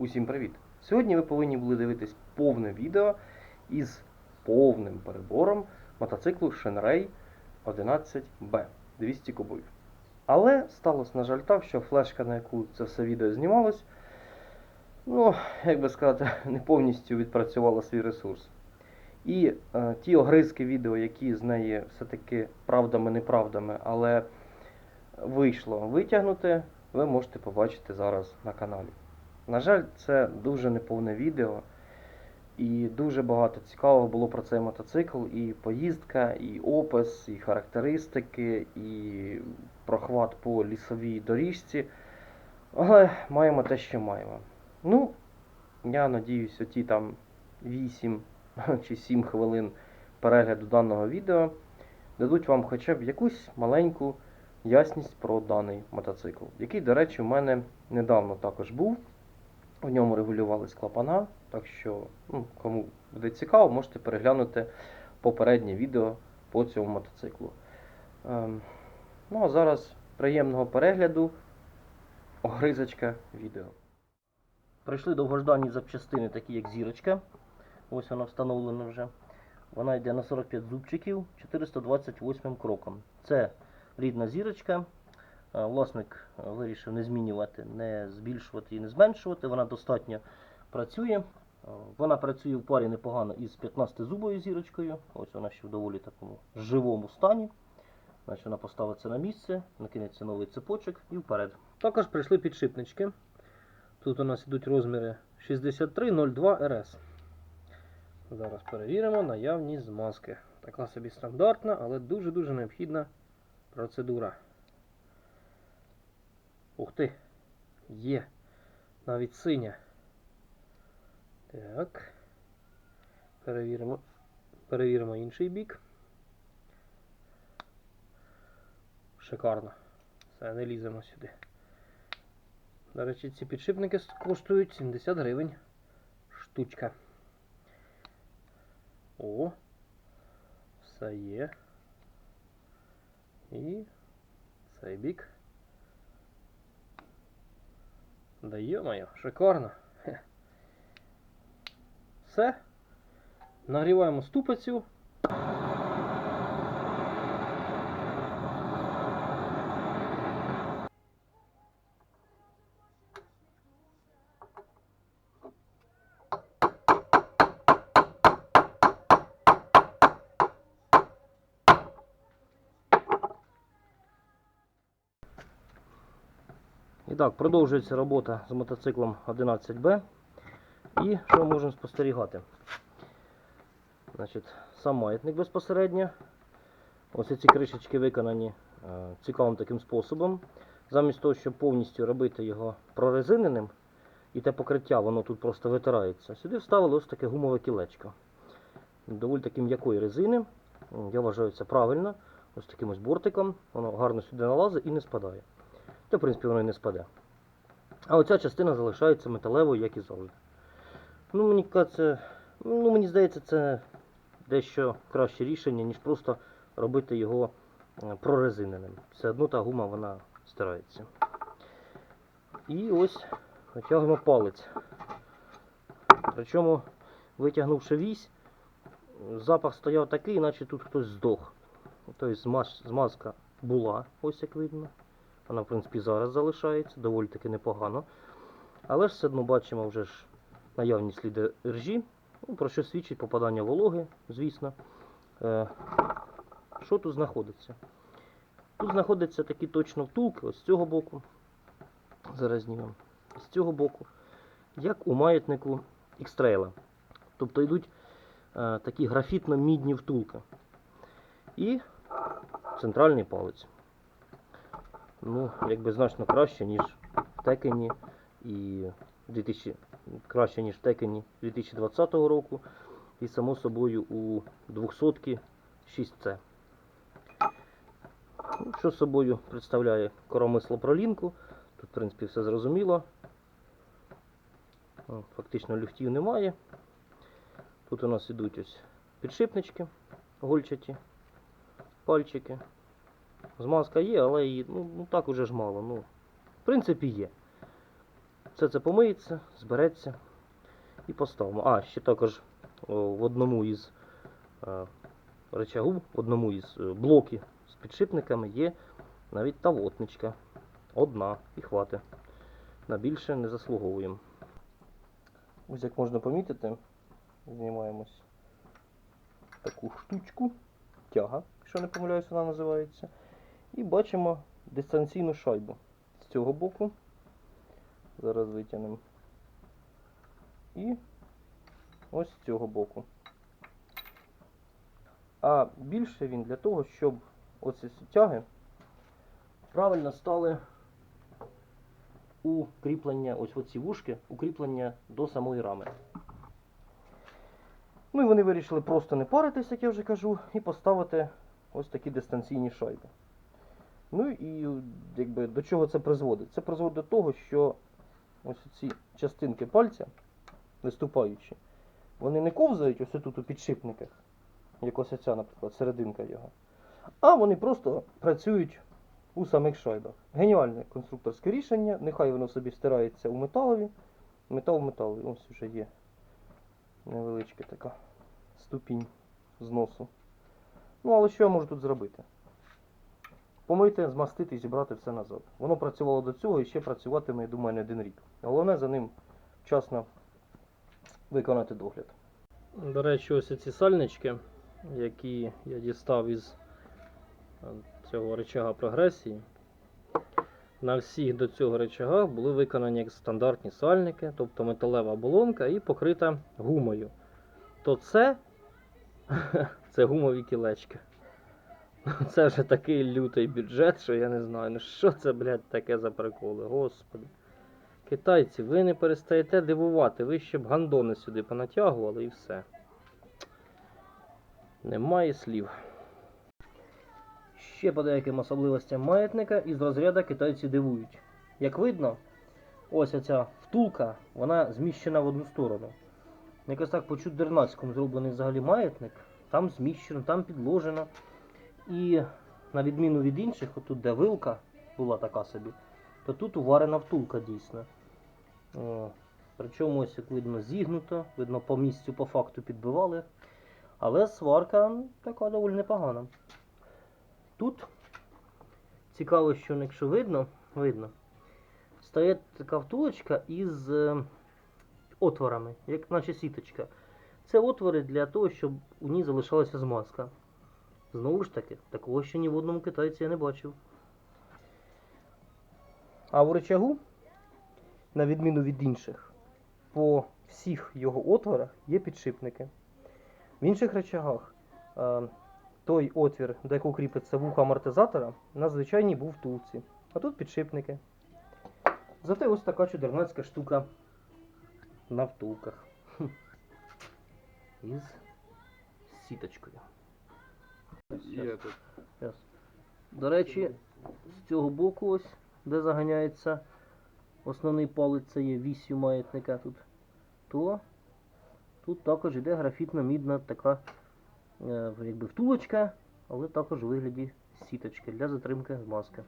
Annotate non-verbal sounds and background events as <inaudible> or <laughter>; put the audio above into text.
Усім привіт! Сьогодні ви повинні були дивитись повне відео із повним перебором мотоциклу Shenrei 11B 200 кубів. Але сталося, на жаль, так, що флешка, на яку це все відео знімалось, ну, як би сказати, <laughs> не повністю відпрацювала свій ресурс. І е, ті огризки відео, які з неї все-таки правдами-неправдами, але вийшло витягнути, ви можете побачити зараз на каналі. На жаль, це дуже неповне відео, і дуже багато цікавого було про цей мотоцикл, і поїздка, і опис, і характеристики, і прохват по лісовій доріжці. Але маємо те, що маємо. Ну, я надіюсь, оті там 8 <laughs> чи 7 хвилин перегляду даного відео дадуть вам хоча б якусь маленьку ясність про даний мотоцикл, який, до речі, у мене недавно також був. У ньому регулювались клапана, так що, ну, кому буде цікаво, можете переглянути попереднє відео по цьому мотоциклу. Ем, ну а зараз приємного перегляду, огризочка відео. Прийшли довгождані запчастини, такі як зірочка. Ось вона встановлена вже. Вона йде на 45 зубчиків 428 кроком. Це рідна зірочка. Е, Власник е, вирішив не змінювати, не збільшувати і не зменшувати. Вона достатньо працює. Е, Вона працює в парі непогано із 15-зубою зірочкою. Ось вона ще в доволі такому живому стані. Значить, вона поставиться на місце, накинеться новий цепочок і вперед. Також прийшли підшипнички. Тут у нас йдуть розміри 6302 RS. Зараз перевіримо наявність змазки. Така собі стандартна, але дуже-дуже необхідна процедура. Ух ти! Є! Навіть синя. Так. Перевіримо. Перевіримо інший бік. Шикарно. Все, не ліземо сюди. До речі, ці підшипники коштують 70 гривень штучка. О, все є. І цей бік. Да йо-моє, шикарно. Все. Нагріваємо ступицю. Так, продовжується робота з мотоциклом 11B. І що можемо спостерігати? Значить, сам маятник безпосередньо. Ось ці кришечки виконані е, цікавим таким способом. Замість того, щоб повністю робити його прорезиненим, і те покриття, воно тут просто витирається. Сюди вставили ось таке гумове кілечко. Доволі таки м'якої резини. Я вважаю це правильно. Ось таким ось бортиком. Воно гарно сюди налазить і не спадає. Та, в принципі, воно і не спаде. А оця частина залишається металевою, як і завжди. Ну, мені кажеться, ну, мені здається, це дещо краще рішення, ніж просто робити його е, прорезиненим. Все одно та гума вона стирається. І ось витягуємо палець. Причому, витягнувши вісь, запах стояв такий, наче тут хтось здох. Тобто змазка була, ось як видно. Вона, в принципі, зараз залишається, доволі таки непогано. Але ж все одно бачимо вже ж наявні сліди ржі, ну, про що свідчить попадання вологи, звісно. Е, що тут знаходиться? Тут знаходяться такі точно втулки, ось з цього боку. Зараз знімемо. З цього боку, як у маятнику X-Trail. Тобто йдуть е, такі графітно-мідні втулки. І центральний палець ну, якби значно краще, ніж в Текені і 2000, краще, ніж в Текені 2020 року. І само собою у 200 6C. Ну, Що собою представляє коромисло пролінку? Тут, в принципі, все зрозуміло. Фактично люфтів немає. Тут у нас ідуть ось підшипнички гольчаті, пальчики. Змазка є, але її ну, ну так уже ж мало. Ну, в принципі, є. Все це помиється, збереться і поставимо. А, ще також о, в одному із е, речагу, в одному із е, блоків з підшипниками є навіть тавотничка. Одна і хватить. На більше не заслуговуємо. Ось як можна помітити, знімаємось таку штучку, тяга, якщо не помиляюсь, вона називається. І бачимо дистанційну шайбу з цього боку. Зараз витягнемо. І ось з цього боку. А більше він для того, щоб оці тяги правильно стали у кріплення, ось оці вушки, укріплення до самої рами. Ну і вони вирішили просто не паритись, як я вже кажу, і поставити ось такі дистанційні шайби. Ну і якби до чого це призводить? Це призводить до того, що ось ці частинки пальця, виступаючі, вони не ковзають ось тут у підшипниках, як ось ця, наприклад, серединка його, а вони просто працюють у самих шайбах. Геніальне конструкторське рішення, нехай воно собі стирається у металові. Метал металові, ось вже є невеличка така ступінь зносу. Ну, але що я можу тут зробити? Помити, змастити і зібрати все назад. Воно працювало до цього і ще працюватиме, я думаю, не один рік. Головне за ним вчасно виконати догляд. До речі, ось ці сальнички, які я дістав із е, цього речага прогресії. На всіх до цього речагах були виконані як стандартні сальники, тобто металева оболонка і покрита гумою. То це, <laughs> це гумові кілечки. <laughs> Це вже такий лютий бюджет, що я не знаю. Ну що це, блядь, таке за приколи, господи. Китайці, ви не перестаєте дивувати, ви ще б гандони сюди понатягували і все. Немає слів. Ще по деяким особливостям маятника із розряду китайці дивують. Як видно, ось оця втулка, вона зміщена в одну сторону. Якось так по чудернацькому зроблений взагалі маятник, там зміщено, там підложено. І на відміну від інших, отут де вилка була така собі, то тут уварена втулка дійсно. О, причому ось як видно зігнуто, видно по місцю по факту підбивали. Але сварка така доволі непогана. Тут цікаво, що ну, якщо видно, видно, стоїть така втулочка із е, отворами, як наче сіточка. Це отвори для того, щоб у ній залишалася змазка. Знову ж таки, такого ще ні в одному китайці я не бачив. А в рычагу, на відміну від інших, по всіх його отворах є підшипники. В інших рычагах е, той отвір, до якого кріпиться вухо амортизатора, на звичайній був втулці. А тут підшипники. Зате ось така чудернацька штука на втулках. Із сіточкою. Щас. До речі, з цього боку, ось, де заганяється основний палець, це є вісю маятника тут, то тут також йде графітно-мідна така е, якби втулочка, але також у вигляді сіточки для затримки змазки.